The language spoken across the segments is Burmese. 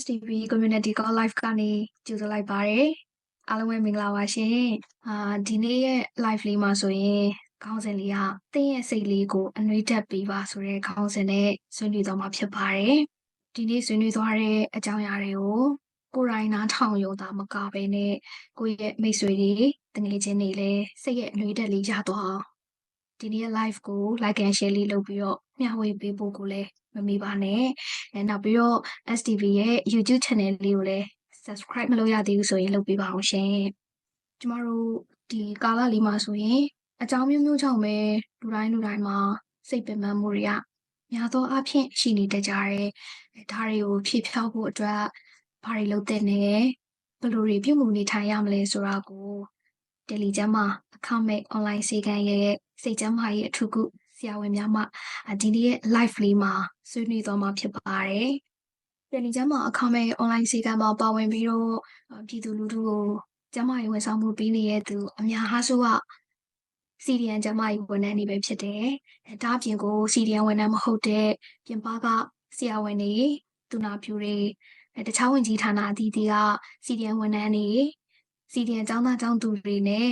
STV Community Call Live ကနေကြိုဆိုလိုက်ပါတယ်အားလုံးပဲမင်္ဂလာပါရှင်အာဒီနေ့ရဲ့ live လေးမှာဆိုရင်ခေါင်းစဉ်လေးကတင်းရဲ့စိတ်လေးကိုအနှွေးတက်ပေးပါဆိုတဲ့ခေါင်းစဉ်နဲ့ဆွေးနွေးသွားမှာဖြစ်ပါတယ်ဒီနေ့ဆွေးနွေးသွားတဲ့အကြောင်းအရာတွေကိုကိုယ်တိုင်နားထောင်ရုံသာမကဘဲနဲ့ကိုယ့်ရဲ့မိတ်ဆွေတွေတငယ်ချင်းတွေလည်းစိတ်ရဲ့အနှွေးတက်လေးရသွားအောင်ဒီနေ့ရဲ့ live ကို like and share လေးလုပ်ပြီးတော့ မျှဝေပေးဖို့ကိုလည်းမမေ့ပါနဲ့အဲနောက်ပြီးတော့ STV ရဲ့ YouTube channel လေးကိုလည်း subscribe မလုပ်ရသေးဘူးဆိုရင်လုပ်ပေးပါအောင်ရှင်ကျမတို့ဒီကာလလေးမှာဆိုရင်အကြောင်းမျိုးမျိုးကြောင့်ပဲလူတိုင်းလူတိုင်းမှာစိတ်ပင်ပန်းမှုတွေကများသောအားဖြင့်ရှိနေတတ်ကြတယ်ဒါတွေကိုဖြည့်ဖြောက်ဖို့အတွက်ဘာတွေလုပ်တဲ့နဲ့ဘယ်လိုတွေပြုမှုနေထိုင်ရမလဲဆိုတာကိုတယ်လီကျမ်းမှာအခမဲ့ online စေခံရဲ့စိတ်ကျမ်းမာရေးအထူးကုဆ ရာဝန်များမှဒီနေ့ရဲ့ live လေးမှာဆွေးနွေးသွားမှာဖြစ်ပါတယ်။တယ်လီကျမ်းမှာအခမဲ့ online စေခံမှာပါဝင်ပြီးတော့ပြည်သူလူထုကိုကျမ်းမာရေးဝန်ဆောင်မှုပေးနေတဲ့သူအများအားစုကစီဒီအန်ကျမ်းမာရေးဝန်ထမ်းတွေပဲဖြစ်တယ်။ဒါအပြင်ကိုစီဒီအန်ဝန်ထမ်းမဟုတ်တဲ့ပြင်ပကဆရာဝန်တွေသူနာပြုတွေတခြားဝန်ကြီးဌာနအသီးသီးကစီဒီအန်ဝန်ထမ်းတွေစီဒီအန်ကျောင်းသားကျောင်းသူတွေနဲ့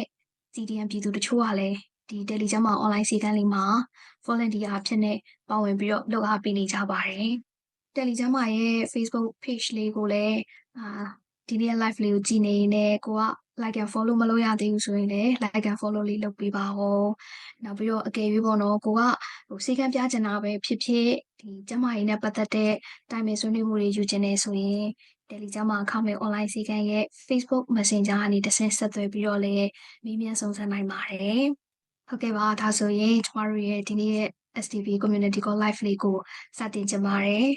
စီဒီအန်ပြည်သူတချို့ကလည်းဒီ Telegram မှာ online စီကန်းလေးမှာ volunteer အဖြစ်နဲ့ပါဝင်ပြီးတော့လုပ်အားပေးနေကြပါတယ်။ Telegram မှာရဲ့ Facebook page လေးကိုလည်းအာဒီနေ့ live လေးကိုကြည့်နေနေကိုက like and follow မလုပ်ရသေးဘူးဆိုရင်လည်း like and follow လေးလုပ်ပေးပါဦး။နောက်ပြီးတော့အကယ်၍ပေါ့နော်ကိုကဟိုစီကန်းပြချင်တာပဲဖြစ်ဖြစ်ဒီကျမကြီးနဲ့ပတ်သက်တဲ့တိုင်ပင်ဆွေးနွေးမှုတွေယူချင်နေဆိုရင် Telegram မှာအခမဲ့ online စီကန်းရဲ့ Facebook Messenger ကနေတဆင့်ဆက်သွယ်ပြီးတော့လည်းမေးမြန်းစုံစမ်းနိုင်ပါတယ်။ ဟုတ်ကဲ့ပါဒါဆိုရင်ကျမတို့ရဲ့ဒီနေ့ရဲ့ STV Community Call Live လေးကိုစတင်ကြပါရယ်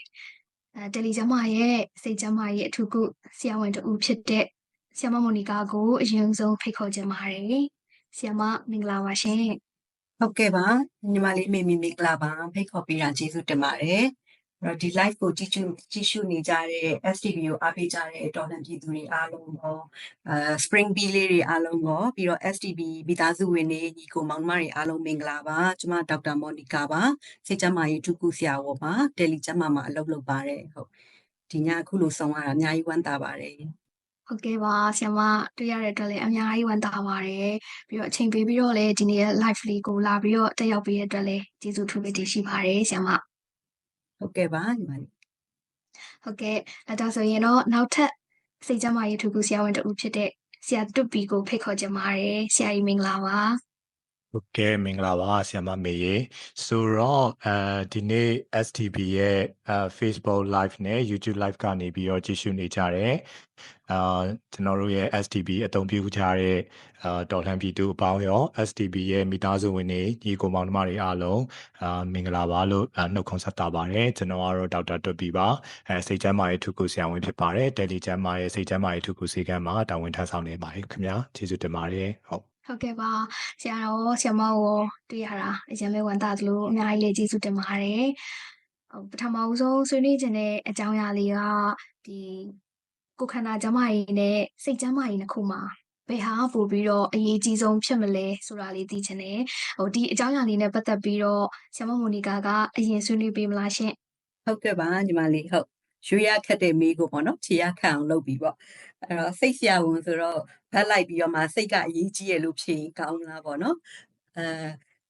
အဲတယ်လီကျမရဲ့စိတ်ကျမရဲ့အထူးကုဆရာဝန်တူဖြစ်တဲ့ဆရာမမိုနီကာကိုအရင်ဆုံးဖိတ်ခေါ်ကြပါရယ်ဆရာမမင်္ဂလာပါရှင်ဟုတ်ကဲ့ပါညီမလေးမေမီမင်္ဂလာပါဖိတ်ခေါ်ပေးတာကျေးဇူးတင်ပါတယ်အဲ့ တော့ဒီ live ကိုကြည့်ရှုကြည့်ရှုနေကြတဲ့ STV ကိုအားပေးကြတဲ့တော်လှန်ပြည်သူတွေအားလုံးရောအဲ Spring Bee လေးတွေအားလုံးရောပြီးတော့ STV မိသားစုဝင်တွေညီကိုမောင်နှမတွေအားလုံးမင်္ဂလာပါကျွန်မဒေါက်တာမော်နီကာပါစိတ်ကျန်းမာရေးထုကုဆရာဝန်ပါတယ်လီကျန်းမာမှာအလုပ်လုပ်ပါတယ်ဟုတ်ဒီညအခုလိုဆောင်ရတာအများကြီးဝမ်းသာပါတယ်ဟုတ်ကဲ့ပါဆရာမတွေ့ရတဲ့အတွက်လည်းအများကြီးဝမ်းသာပါတယ်ပြီးတော့အချိန်ပေးပြီးတော့လည်းဒီနေ့ရဲ့ live လေးကိုလာပြီးတော့တက်ရောက်ပေးတဲ့အတွက်လည်းကျေးဇူးထူးပဲတင်ရှိပါတယ်ဆရာမ ဟုတ်ကဲ့ပါညီမလေးဟုတ်ကဲ့အဲဒါဆိုရင်တော့နောက်ထပ်စိတ်ကျန်းမာရေးထူးကူဆရာဝန်တူဖြစ်တဲ့ဆရာတွတ်ပီကိုဖိတ်ခေါ်ကြပါတယ်ဆရာကြီးမင်္ဂလာပါဟုတ်ကဲ့မင်္ဂလာပါဆရာမမေရေဆိုတော့အဲဒီနေ့ STB ရဲ့အဲ Facebook Live နဲ့ YouTube Live ကနေပြီးတော့ကြည့်ရှုနေကြတယ် အာကျွန်တော်တို့ရဲ့ STB အသုံးပြုကြတဲ့အာတော်လှန်ပြည်သူအပေါင်းရော STB ရဲ့မိသားစုဝင်တွေညီကိုမောင်နှမတွေအားလုံးအာမင်္ဂလာပါလို့နှုတ်ခွန်းဆက်တာပါတယ်ကျွန်တော်ကတော့ဒေါက်တာတွတ်ပီပါအဲစိတ်ချမ်းမာရေးထုကုဆရာဝန်ဖြစ်ပါတယ်တယ်လီချမ်းမာရေးစိတ်ချမ်းမာရေးထုကုစီကံမှာတာဝန်ထမ်းဆောင်နေပါတယ်ခင်ဗျာကျေးဇူးတင်ပါတယ်ဟုတ်ဟုတ်ကဲ့ပါဆရာတော်ဆရာမကိုတွေ့ရတာအရင်ပဲဝန်တာသလိုအများကြီးလေးကျေးဇူးတင်ပါတယ်ဟိုပထမဦးဆုံးဆွေးနွေးခြင်းတဲ့အကြောင်းအရာလေးကဒီ ကိုယ်ခန္ဓာကျန်းမာရေးနဲ့စိတ်ကျန်းမာရေးနှစ်ခုမှာဘယ်ဟာပို့ပြီးတော့အရေးကြီးဆုံးဖြစ်မလဲဆိုတာလေးသိချင်တယ်ဟိုဒီအကြောင်းအရာလေးနဲ့ပတ်သက်ပြီးတော့ဆရာမမိုနီကာကအရင်ဆွေးနွေးပေးမလားရှင်ဟုတ်ကဲ့ပါညီမလေးဟုတ်ရွေးရခက်တဲ့မိကိုပေါ့နော်ခြေရခန့်အောင်လုပ်ပြီးပေါ့အဲ့တော့စိတ်ဆရာဝန်ဆိုတော့ဘက်လိုက်ပြီးတော့မှစိတ်ကအရေးကြီးရလို့ဖြေကောင်းလားပေါ့နော်အဲ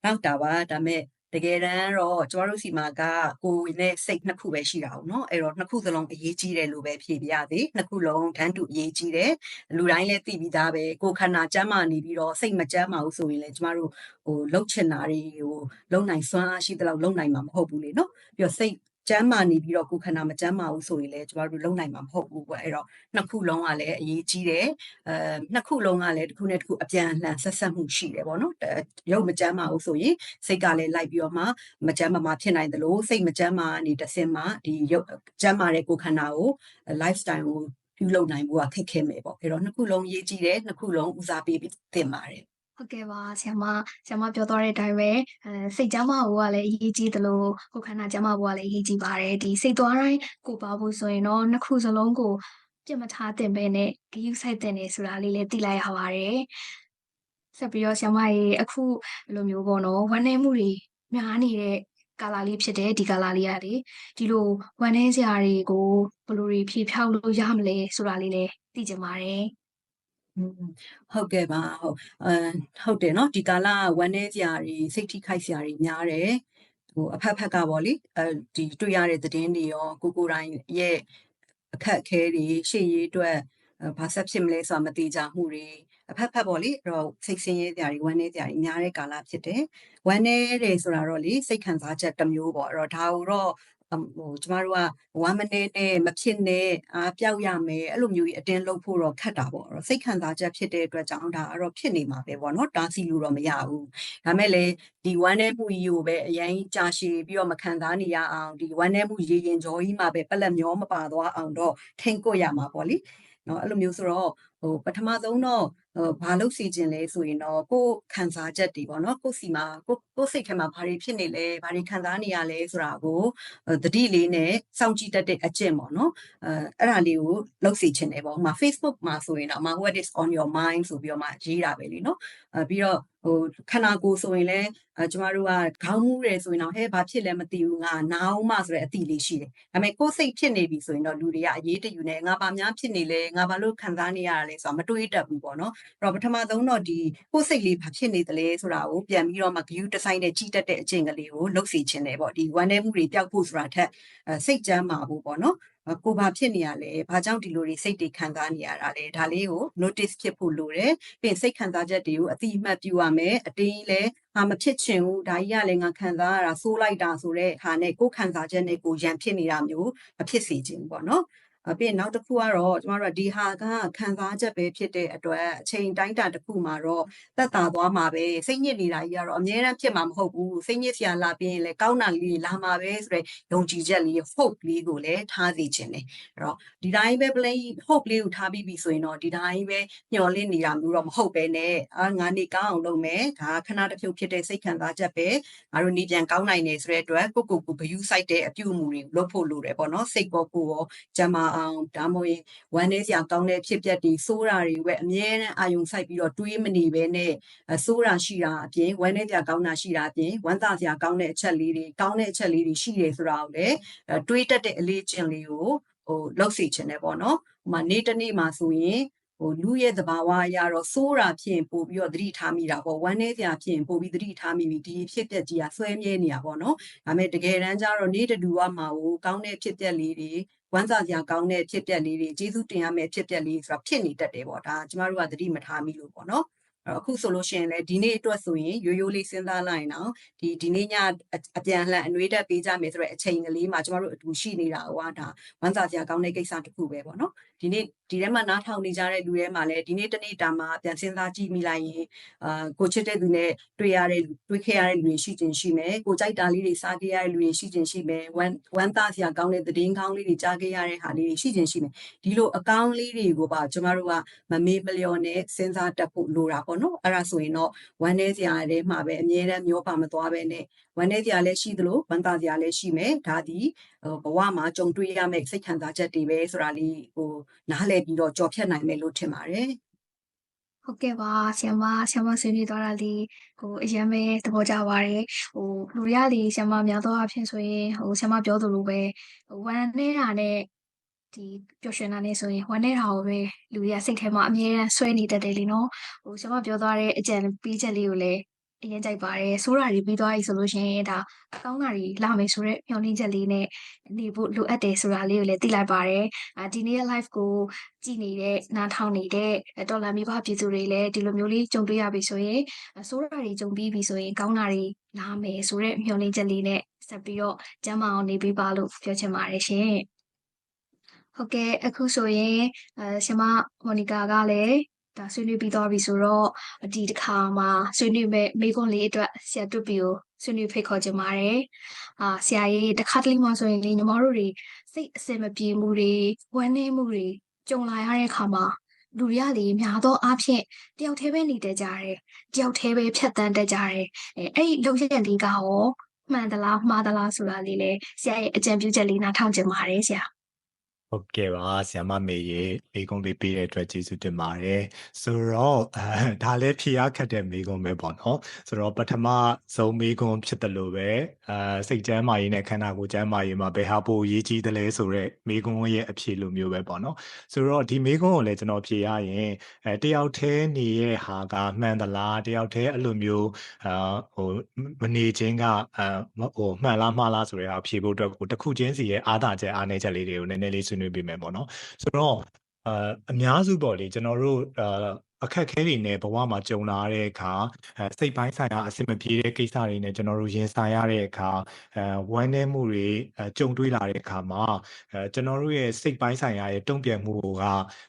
နောက်တာပါဒါမဲ့ တကယ်တမ်းတော့ကျမတို့စီမှာကကိုယ်နဲ့စိတ်နှစ်ခုပဲရှိတာအောင်နော်အဲ့တော့နှစ်ခုစလုံးအရေးကြီးတယ်လို့ပဲဖြေပြရသည်နှစ်ခုလုံးတန်းတူအရေးကြီးတယ်လူတိုင်းလည်းသိပြီးသားပဲကိုယ်ခန္ဓာကျန်းမာနေပြီးတော့စိတ်မကျန်းမာဘူးဆိုရင်လည်းကျမတို့ဟိုလှုပ်ချင်တာတွေကိုလုံနိုင်စွမ်းအားရှိသလောက်လုံနိုင်မှာမဟုတ်ဘူးလေနော်ပြီးတော့စိတ် ကျမ်းမာနေပြီးတော့ကိုယ်ခန္ဓာမကျမ်းမာဘူးဆိုရင်လည်းကျမတို့လုံနိုင်မှာမဟုတ်ဘူးပေါ့အဲ့တော့နှစ်ခုလုံးကလည်းအရေးကြီးတယ်အဲနှစ်ခုလုံးကလည်းတစ်ခုနဲ့တစ်ခုအပြန်အလှန်ဆက်ဆက်မှုရှိတယ်ပေါ့နော်ရုပ်မကျမ်းမာဘူးဆိုရင်စိတ်ကလည်းလိုက်ပြီးတော့မှမကျမ်းမာမှာဖြစ်နိုင်တယ်လို့စိတ်မကျမ်းမာနေတစ်စင်မှာဒီရုပ်ကျမ်းမာတဲ့ကိုယ်ခန္ဓာကို lifestyle ကိုပြုလုပ်နိုင်ဖို့ကခက်ခဲမယ်ပေါ့အဲ့တော့နှစ်ခုလုံးရေးကြည့်တယ်နှစ်ခုလုံးဦးစားပေးပြီးသင်ပါတယ် ဟုတ်ကဲ့ပါဆရာမဆရာမပြောသွားတဲ့အတိုင်းပဲအဲစိတ်ကျန်းမာဖို့ကလည်းအရေးကြီးသလိုကိုယ်ခန္ဓာကျန်းမာဖို့ကလည်းအရေးကြီးပါတယ်ဒီစိတ်သွားတိုင်းကိုပါဖို့ဆိုရင်တော့နှစ်ခုစလုံးကိုပြတ်မထားသင့်ပဲနဲ့ဂရုစိုက်သင့်နေဆိုတာလေးလည်းသိလိုက်ရပါတယ်ဆက်ပြီးတော့ဆရာမရေအခုလိုမျိုးပေါ့နော်ဝမ်းနည်းမှုတွေများနေတဲ့ကာလာလေးဖြစ်တယ်ဒီကာလာလေးကလေဒီလိုဝမ်းနည်းစရာတွေကိုဘယ်လိုတွေဖြေဖြောက်လို့ရမလဲဆိုတာလေးလည်းသိချင်ပါတယ်อืม ဟုတ်ကဲ့ပါဟုတ်အဲဟုတ်တယ်เนาะဒီကာလကဝမ်းနည်းစရာတွေစိတ်ထိခိုက်စရာတွေများတယ်ဟိုအဖက်ဖက်ကပေါ့လေအဲဒီတွေ့ရတဲ့သတင်းတွေရောကိုကိုယ်တိုင်ရဲ့အခက်အခဲတွေရှေ့ရေးအတွက်အဲဘာဆက်ဖြစ်မလဲဆိုတာမသိကြမှုတွေအဖက်ဖက်ပေါ့လေအဲ့တော့စိတ်ဆင်းရဲစရာတွေဝမ်းနည်းစရာတွေများတဲ့ကာလဖြစ်တယ်ဝမ်းနည်းတယ်ဆိုတာတော့လေစိတ်ခံစားချက်တစ်မျိုးပေါ့အဲ့တော့ဒါကိုတော့အမ် ဟိုကျမတို့ကဝမ်းမနေနဲ့မဖြစ်နဲ့အားပြောက်ရမယ်အဲ့လိုမျိုးကြီးအတင်းလုပ်ဖို့တော့ခက်တာပေါ့အဲ့တော့စိတ်ခံစားချက်ဖြစ်တဲ့အတွက်ကြောင့်ဒါအဲ့တော့ဖြစ်နေမှာပဲပေါ့နော်တားဆီးလို့တော့မရဘူးဒါမဲ့လေဒီဝမ်းနေမှုကြီးကိုပဲအရင်ကြာရှည်ပြီးတော့မခံစားနေရအောင်ဒီဝမ်းနေမှုရေရင်ကြောကြီးမှာပဲပလက်မျောမပါသွားအောင်တော့ထိန်ကွက်ရမှာပေါ့လေနော်အဲ့လိုမျိုးဆိုတော့ဟိုပထမဆုံးတော့ဟို ဘာလို့စီခြင်းလဲဆိုရင်တော့ကိုယ်ခံစားချက်တွေပေါ့နော်ကိုယ်စီမှာကိုကိုယ်စိတ်ထဲမှာဘာတွေဖြစ်နေလဲဘာတွေခံစားနေရလဲဆိုတာကိုသတိလေးနဲ့စောင့်ကြည့်တတ်တဲ့အကျင့်ပေါ့နော်အဲအဲ့ဒါလေးကိုလုပ်စီခြင်းတယ်ပေါ့ဥပမာ Facebook မှာဆိုရင်တော့ what is on your mind ဆိုပြီးတော့မှရေးတာပဲလीနော်အဲပြီးတော့ဟိုခန္ဓာကိုယ်ဆိုရင်လည်းအဲကျမတို့ကခေါင်းမူးတယ်ဆိုရင်တော့ဟဲ့ဘာဖြစ်လဲမသိဘူးငါနာအောင်မှဆိုတဲ့အတိလေးရှိတယ်ဒါပေမဲ့ကိုယ်စိတ်ဖြစ်နေပြီဆိုရင်တော့လူတွေကအရေးတယူနေငါဘာများဖြစ်နေလဲငါဘာလို့ခံစားနေရတာလဲဆိုတာမတွေးတတ်ဘူးပေါ့နော်အဲ့တော့ပထမဆုံးတော့ဒီကိုယ်စိတ်လေးဘာဖြစ်နေသလဲဆိုတာကိုပြန်ပြီးတော့မှ view design နဲ့ကြည့်တတ်တဲ့အကျင့်ကလေးကိုလုပ်စီခြင်းတယ်ပေါ့ဒီ one day မှုတွေပျောက်ဖို့ဆိုတာထက်အဲစိတ်ကြမ်းမာဖို့ပေါ့နော်ကိုဘာဖြစ်နေရလဲဘာကြောင့်ဒီလိုတွေစိတ်တွေခံစားနေရတာလဲဒါလေးကို notice ဖြစ်ဖို့လိုတယ်ပြီးရင်စိတ်ခံစားချက်တွေကိုအတိအမှတ်ပြုရမယ်အတင်းကြီးလည်းဟာမဖြစ်ချင်ဘူးဒါကြီးကလည်းငါခံစားရတာဆိုးလိုက်တာဆိုတဲ့ဟာနဲ့ကိုခံစားချက်နဲ့ကိုရန်ဖြစ်နေတာမျိုးမဖြစ်စေချင်ဘူးပေါ့နော် အပြင်နောက်တစ်ခုကတော့ကျမတို့ကဒီဟာကခံစားချက်ပဲဖြစ်တဲ့အတွက်အချိန်တိုင်းတာတစ်ခုမှာတော့တက်တာသွားမှာပဲစိတ်ညစ်နေတာကြီးကတော့အများအားဖြစ်မှာမဟုတ်ဘူးစိတ်ညစ်စရာလာပြီးရင်လည်းကောင်းတာလေးလာမှာပဲဆိုတဲ့ယုံကြည်ချက်လေး hope လေးကိုလည်းထားစီခြင်းတယ်အဲ့တော့ဒီတိုင်းပဲ play hope လေးကိုထားပြီးပြီဆိုရင်တော့ဒီတိုင်းပဲညှော်လင့်နေတာမျိုးတော့မဟုတ်ပဲနဲ့အာငါနေကောင်းအောင်လုပ်မယ်ဒါခဏတစ်ဖြုတ်ဖြစ်တဲ့စိတ်ခံစားချက်ပဲငါတို့နေပြန်ကောင်းနိုင်တယ်ဆိုတဲ့အတွက်ကိုကိုကိုဂယုစိုက်တဲ့အပြုအမူတွေလုပ်ဖို့လိုတယ်ပေါ့နော်စိတ်ကောကိုရောကျမအောင်ဒါမှမဟုတ်ဝမ်းနည်းစရာကောင်းတဲ့ဖြစ်ပျက်တွေစိုးတာတွေပဲအမြဲတမ်းအာယုံစိုက်ပြီးတော့တွေးမနေပဲနဲ့စိုးတာရှိတာအပြင်ဝမ်းနည်းစရာကောင်းတာရှိတာအပြင်ဝမ်းသာစရာကောင်းတဲ့အချက်လေးတွေကောင်းတဲ့အချက်လေးတွေရှိတယ်ဆိုတာကိုလည်းတွေးတတ်တဲ့အလေးကျင့်လေးကိုဟိုလောက်စီခြင်းနဲ့ပေါ့နော်ဟိုမှာနေ့တစ်နေ့မှာဆိုရင်ဟိုလူရဲ့သဘာဝအရတော့စိုးတာဖြစ်ရင်ပို့ပြီးတော့သတိထားမိတာပေါ့ဝမ်းနည်းစရာဖြစ်ရင်ပို့ပြီးသတိထားမိပြီဒီဖြစ်ပျက်ကြီးကဆွဲမြဲနေတာပေါ့နော်ဒါပေမဲ့တကယ်တမ်းကျတော့နေ့တူကမှာကိုကောင်းတဲ့ဖြစ်ပျက်လေးတွေ ဝမ်းသာစရာကောင်းတဲ့ဖြစ်ပျက်လေးတွေကျေးဇူးတင်ရမယ့်ဖြစ်ပျက်လေးဆိုတာဖြစ်နေတတ်တယ်ပေါ့ဒါကျမတို့ကသတိမထားမိလို့ပေါ့နော်အခုဆိုလို့ရှိရင်လည်းဒီနေ့အတွက်ဆိုရင်ရိုးရိုးလေးစဉ်းစားလိုက်အောင်ဒီဒီနေ့ညအပြန်လှန်အနှွေးတက်ပေးကြမယ်ဆိုတဲ့အချိန်ကလေးမှာကျမတို့အတူရှိနေတာဟောဒါဝမ်းသာစရာကောင်းတဲ့ကိစ္စတစ်ခုပဲပေါ့နော် ဒီနေ့ဒီထဲမှာနားထောင်နေကြတဲ့လူတွေမှာလည်းဒီနေ့တနေ့တာမှာပြန်စဉ်းစားကြည့်မိလိုက်ရင်အာကိုချစ်တဲ့သူနဲ့တွေ့ရတဲ့တွေ့ခဲ့ရတဲ့လူတွေရှိခြင်းရှိမယ်ကိုကြိုက်တာလေးတွေစားခဲ့ရတဲ့လူတွေရှိခြင်းရှိမယ်ဝမ်းဝမ်းသာစရာကောင်းတဲ့သတင်းကောင်းလေးတွေကြားခဲ့ရတဲ့ဟာလေးတွေရှိခြင်းရှိမယ်ဒီလိုအကောင်းလေးတွေကိုပါကျမတို့ကမမေ့မလျော်နဲ့စဉ်းစားတတ်ဖို့လိုတာပေါ့နော်အဲ့ဒါဆိုရင်တော့ဝမ်းနည်းစရာတွေမှာပဲအမြဲတမ်းမျောပါမသွားပဲနဲ့ဝမ်းနည်းစရာလည်းရှိသလိုဝမ်းသာစရာလည်းရှိမယ်ဒါဒီဘဝမှာကြုံတွေ့ရမယ့်စိတ်ခံစားချက်တွေပဲဆိုတာလေးဟိုနားလည်ပြီးတော့ကြော်ဖြတ်နိုင်မယ်လို့ထင်ပါတယ်ဟုတ်ကဲ့ပါဆရာမဆရာမဆွေးနွေးသွားတာလေးဟိုအရင်ပဲသဘောကျပါတယ်ဟိုလူတွေကလေဆရာမများသောအားဖြင့်ဆိုရင်ဟိုဆရာမပြောသလိုပဲဝမ်းနေတာနဲ့ဒီပျော်ရွှင်တာနဲ့ဆိုရင်ဝမ်းနေတာကိုပဲလူတွေကစိတ်ထဲမှာအမြဲတမ်းဆွဲနေတတ်တယ်လीနော်ဟိုဆရာမပြောသွားတဲ့အကြံပေးချက်လေးကိုလည်း အရင်ကြိုက်ပါတယ်ဆိုးတာတွေပြီးသွားပြီဆိုလို့ရှိရင်ဒါအကောင်းတာတွေလာမယ်ဆိုတော့မျှော်လင့်ချက်လေးနဲ့နေဖို့လိုအပ်တယ်ဆိုတာလေးကိုလည်းသိလိုက်ပါတယ်အာဒီနေ့ live ကိုကြည်နေတဲ့နားထောင်နေတဲ့တော်လာမိဘပြည်သူတွေလည်းဒီလိုမျိုးလေးကြုံတွေ့ရပြီဆိုရင်ဆိုးတာတွေကြုံပြီးပြီဆိုရင်ကောင်းတာတွေလာမယ်ဆိုတော့မျှော်လင့်ချက်လေးနဲ့ဆက်ပြီးတော့ကျမ်းမာအောင်နေပေးပါလို့ပြောချင်ပါတယ်ရှင်ဟုတ်ကဲ့အခုဆိုရင်အဲရှင်မမော်နီကာကလည်း ဒါဆွေးနွေးပြီးသွားပြီဆိုတော့ဒီတစ်ခါမှာဆွေးနွေးမဲ့မိကွန်းလေးအတွက်ဆရာတူပီကိုဆွေးနွေးဖိတ်ခေါ်ခြင်းပါတယ်အာဆရာကြီးတစ်ခါတလေမှဆိုရင်လေညီမတို့တွေစိတ်အစင်မပြေမှုတွေဝမ်းနည်းမှုတွေကြုံလာရတဲ့အခါမှာလူတွေကလေများသောအားဖြင့်တယောက်တည်းပဲနေတတ်ကြတယ်တယောက်တည်းပဲဖြတ်တန်းတတ်ကြတယ်အဲအဲ့ဒီလုံချက်လေးကရောမှန်သလားမှားသလားဆိုတာလေးလေဆရာရဲ့အကြံပြုချက်လေးနားထောင်ကြပါတယ်ဆရာ ဟုတ်ကဲ့ပါဆရာမမေရေမိကုံးလေးပေးတဲ့အတွက်ကျေးဇူးတင်ပါတယ်ဆိုတော့အဲဒါလည်းဖြေရခက်တဲ့မိကုံးပဲပေါ့နော်ဆိုတော့ပထမဆုံးမိကုံးဖြစ်တယ်လို့ပဲအဲစိတ်ကျမ်းမာရေးနဲ့ခန္ဓာကိုယ်ကျမ်းမာရေးမှာဘယ်ဟာပိုရေးကြီးတယ်လဲဆိုတော့မိကုံးရဲ့အဖြေလိုမျိုးပဲပေါ့နော်ဆိုတော့ဒီမိကုံးကိုလည်းကျွန်တော်ဖြေရရင်အဲတယောက်တည်းနေရဲ့ဟာကမှန်သလားတယောက်တည်းအဲ့လိုမျိုးအာဟိုမနေခြင်းကအာဟိုမှန်လားမှားလားဆိုတဲ့ဟာဖြေဖို့အတွက်ကိုတစ်ခုချင်းစီရဲ့အားသာချက်အားနည်းချက်လေးတွေကိုနည်းနည်းလေးဆွေးနွေးပေးမယ်ပေါ့နော်ဆိုတော့အာအများစုပေါ့လေကျွန်တော်တို့အာအခက်ခဲတွေနဲ့ဘဝမှာကြုံလာတဲ့အခါအဲစိတ်ပိုင်းဆိုင်ရာအဆင်မပြေတဲ့ကိစ္စတွေနဲ့ကျွန်တော်တို့ရင်ဆိုင်ရတဲ့အခါအဲဝမ်းနည်းမှုတွေအဲကြုံတွေ့လာတဲ့အခါမှာအဲကျွန်တော်တို့ရဲ့စိတ်ပိုင်းဆိုင်ရာရဲ့တုံ့ပြန်မှုက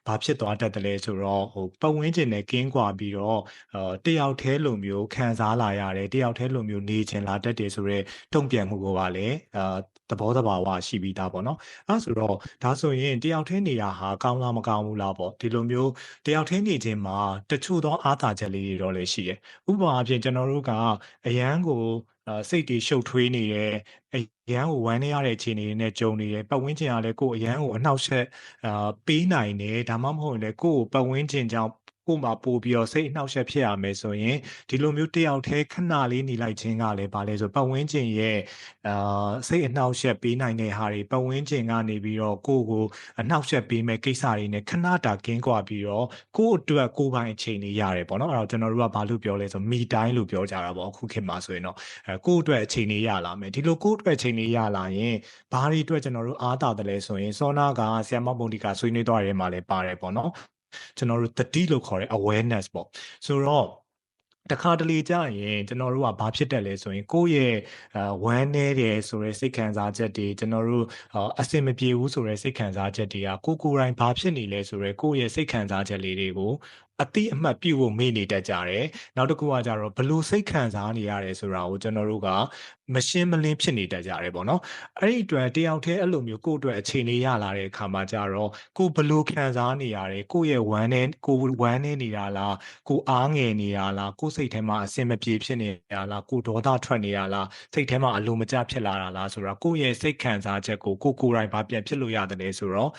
ဘာဖြစ်သွားတတ်တယ်လဲဆိုတော့ဟိုပတ်ဝန်းကျင်နဲ့ကင်းကွာပြီးတော့အဲတယောက်တည်းလိုမျိုးခံစားလာရတယ်တယောက်တည်းလိုမျိုးနေချင်လာတတ်တယ်ဆိုတော့တုံ့ပြန်မှုကလည်းအာ သဘောတဘာဝရှိပြီးသားပေါ့နော်အဲဆိုတော့ဒါဆိုရင်တယောက်တည်းနေတာဟာကောင်းလားမကောင်းဘူးလားပေါ့ဒီလိုမျိုးတယောက်တည်းနေခြင်းမှာတချို့သောအားသာချက်လေးတွေတော့လည်းရှိတယ်ဥပမာအဖြစ်ကျွန်တော်တို့ကအရန်ကိုအာစိတ်တွေရှုပ်ထွေးနေတယ်အရန်ကိုဝမ်းနေရတဲ့အခြေအနေတွေနဲ့ကြုံနေတယ်ပတ်ဝန်းကျင်ကလည်းကိုယ်အရန်ကိုအနှောက်အယှက်အာပေးနိုင်တယ်ဒါမှမဟုတ်ရင်လည်းကိုယ့်ကိုပတ်ဝန်းကျင်ကြောင့် ကိုယ်မှာပို့ပြီးတော့စိတ်အနှောက်အယှက်ဖြစ်ရမယ်ဆိုရင်ဒီလိုမျိုးတယောက်တည်းခဏလေးနေလိုက်ခြင်းကလည်းဗာလဲဆိုပတ်ဝန်းကျင်ရဲ့အာစိတ်အနှောက်အယှက်ပေးနိုင်တဲ့ဟာတွေပတ်ဝန်းကျင်ကနေပြီးတော့ကိုယ့်ကိုအနှောက်အယှက်ပေးမဲ့ကိစ္စတွေနဲ့ခဏတာကင်းကွာပြီးတော့ကိုယ့်အတွက်ကိုယ်ပိုင်အချိန်လေးရတယ်ပေါ့နော်အဲ့တော့ကျွန်တော်တို့ကဘာလို့ပြောလဲဆိုမီတိုင်းလို့ပြောကြတာပေါ့အခုခေတ်မှာဆိုရင်တော့အဲကိုယ့်အတွက်အချိန်လေးရလာမယ်ဒီလိုကိုယ့်အတွက်အချိန်လေးရလာရင်ဘာတွေအတွက်ကျွန်တော်တို့အားသာတယ်လဲဆိုရင်စောနာကဆီယမပုံဒီကဆွေးနွေးသွားတယ်မှာလည်းပါတယ်ပေါ့နော် ကျွန်တော်တို့တတိလို့ခေါ်တဲ့ awareness ပေါ့ဆိုတော့တခါတလေကြာရင်ကျွန်တော်တို့ကဘာဖြစ်တယ်လဲဆိုရင်ကိုယ့်ရဲ့အာဝမ်းနေတယ်ဆိုတဲ့စိတ်ခံစားချက်တွေကျွန်တော်တို့အစင်မပြေဘူးဆိုတဲ့စိတ်ခံစားချက်တွေကကိုကိုယ်တိုင်ဘာဖြစ်နေလဲဆိုတော့ကိုယ့်ရဲ့စိတ်ခံစားချက်လေးတွေကို အတိအမှတ်ပြုဖို့မေ့နေတတ်ကြတယ်နောက်တစ်ခုကကြတော့ဘလို့စိတ်ခံစားနေရတယ်ဆိုတာကိုကျွန်တော်တို့ကမရှင်းမလင်းဖြစ်နေတတ်ကြတယ်ပေါ့နော်အဲ့ဒီအတွက်တယောက်တည်းအဲ့လိုမျိုးကိုယ့်အတွက်အခြေအနေရလာတဲ့အခါမှာကြတော့ကိုဘလို့ခံစားနေရတယ်ကိုယ့်ရဲ့ဝမ်းနဲ့ကိုဝမ်းနေနေတာလားကိုအားငယ်နေတာလားကိုစိတ်ထဲမှာအစင်မပြေဖြစ်နေတာလားကိုဒေါသထွက်နေတာလားစိတ်ထဲမှာအလိုမကျဖြစ်လာတာလားဆိုတော့ကိုယ့်ရဲ့စိတ်ခံစားချက်ကိုကိုကိုယ်တိုင်ဘာပြန်ဖြစ်လို့ရတယ်လဲဆိုတော့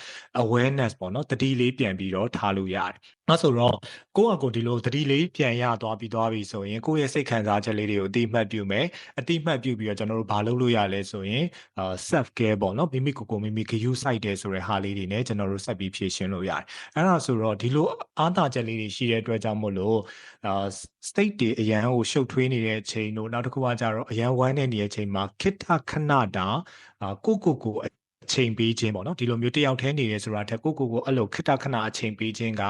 awareness ပေါ့နော်တတိလေးပြန်ပြီးတော့ထားလို့ရတယ် အဲဆိုတော့ကိုယ့်အကိုဒီလိုသတိလေးပြန်ရသွားပြီးသွားပြီဆိုရင်ကိုယ့်ရဲ့စိတ်ခံစားချက်လေးတွေကိုအတိအမှတ်ပြုမယ်အတိအမှတ်ပြုပြီးတော့ကျွန်တော်တို့ဘာလုပ်လို့ရလဲဆိုရင်အာ self care ပေါ့နော်မိမိကိုယ်ကိုမိမိဂရုစိုက်တယ်ဆိုတဲ့ဟာလေးတွေနဲ့ကျွန်တော်တို့ဆက်ပြီးဖြည့်ရှင်းလို့ရတယ်အဲ့ဒါဆိုတော့ဒီလိုအားသာချက်လေးတွေရှိတဲ့အတွက်ကြောင့်မို့လို့အာ state တွေအရန်ကိုရှုပ်ထွေးနေတဲ့အချိန်တို့နောက်တစ်ခုကကြတော့အရန်ဝမ်းနေနေတဲ့အချိန်မှာခိတခဏတာအာကိုကိုကို အချိန်ပေးခြင်းပေါ့နော်ဒီလိုမျိုးတယောက်တည်းနေရဲဆိုတာတက်ကိုကိုကိုအဲ့လိုခိတခဏအချိန်ပေးခြင်းက